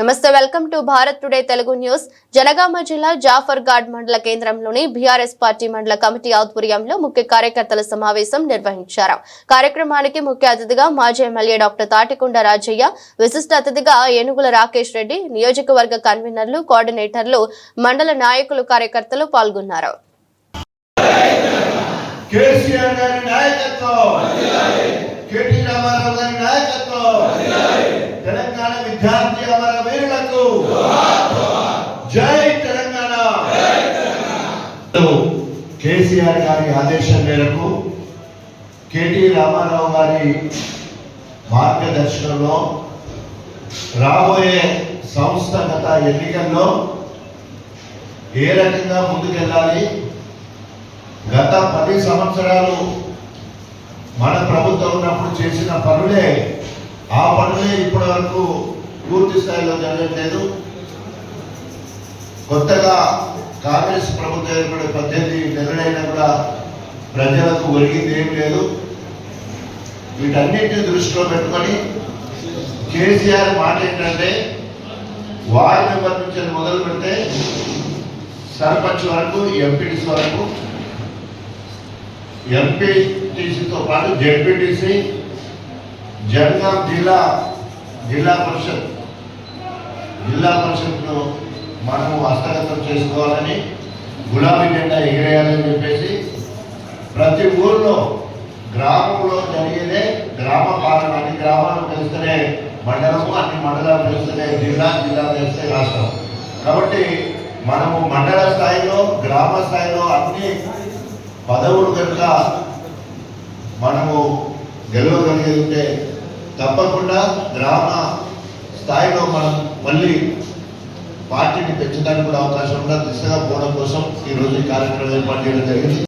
నమస్తే welcome to Bharat today Telugu news. Jangaon జిల్లా Jafar God మండల కేంద్రంలోని బీఆర్ఎస్ పార్టీ మండల కమిటీ ఆధ్వర్యంలో ముఖ్య కార్యకర్తల సమావేశం నిర్వహించారు. కార్యక్రమానికి ముఖ్య అతిథిగా మాజీ ఎమ్మెల్యే డాక్టర్ తాటికొండ రాజయ్య విశిష్ట అతిథిగా ఏనుగుల రాకేష్ రెడ్డి నియోజకవర్గ కన్వీనర్లు కోఆర్డినేటర్లు మండల నాయకులు కార్యకర్తలు పాల్గొన్నారు. కేసీఆర్ గారి నాయకత్వం. కేటీ రామారావు గారి నాయకత్వం. తెలంగాణ విద్యార్థి అమర వీరులకు జై తెలంగాణ. కేసీఆర్ గారి ఆదేశం మేరకు కేటీ రామారావు గారి మార్గదర్శనంలో రాబోయే సంస్థాగత ఎన్నికల్లో ఏ రకంగా ముందుకెళ్ళాలి? గత పది సంవత్సరాలు మన ప్రభుత్వం ఉన్నప్పుడు చేసిన పనులే ఆ పనులే ఇప్పటి వరకు పూర్తి స్థాయిలో జరగట్లేదు కొత్తగా కాంగ్రెస్ ప్రభుత్వం ఏర్పడే పద్దెనిమిది నెలలైనా కూడా ప్రజలకు ఒరిగింది ఏం లేదు. వీటన్నిటిని దృష్టిలో పెట్టుకొని కేసీఆర్ మాట ఏంటంటే వార్డు మెంబర్ నుంచి మొదలు పెడితే సర్పంచ్ వరకు ఎంపీటీసీ వరకు ఎంపీటీసీతో పాటు జెడ్పీటీసీ జనగాం జిల్లా జిల్లా పరిషత్ జిల్లా పరిషత్లో మనము హస్తగతం చేసుకోవాలని గులాబీ జెండా ఎగిరేయాలని చెప్పేసి ప్రతి ఊర్లో గ్రామంలో జరిగేదే గ్రామ పాలన. అన్ని గ్రామాలు తెలిస్తేనే మండలము అన్ని మండలాలు తెలిస్తేనే జిల్లా జిల్లా తెలిస్తే రాష్ట్రం. కాబట్టి మనము మండల స్థాయిలో గ్రామ స్థాయిలో అన్ని పదవులు కనుక మనము గెలవగలిగితే తప్పకుండా గ్రామ స్థాయిలో మనం మళ్ళీ పార్టీని పెంచడానికి కూడా అవకాశం ఉన్న దిశగా పోవడం కోసం ఈ రోజు ఈ కార్యక్రమం ఏర్పాటు చేయడం జరిగింది.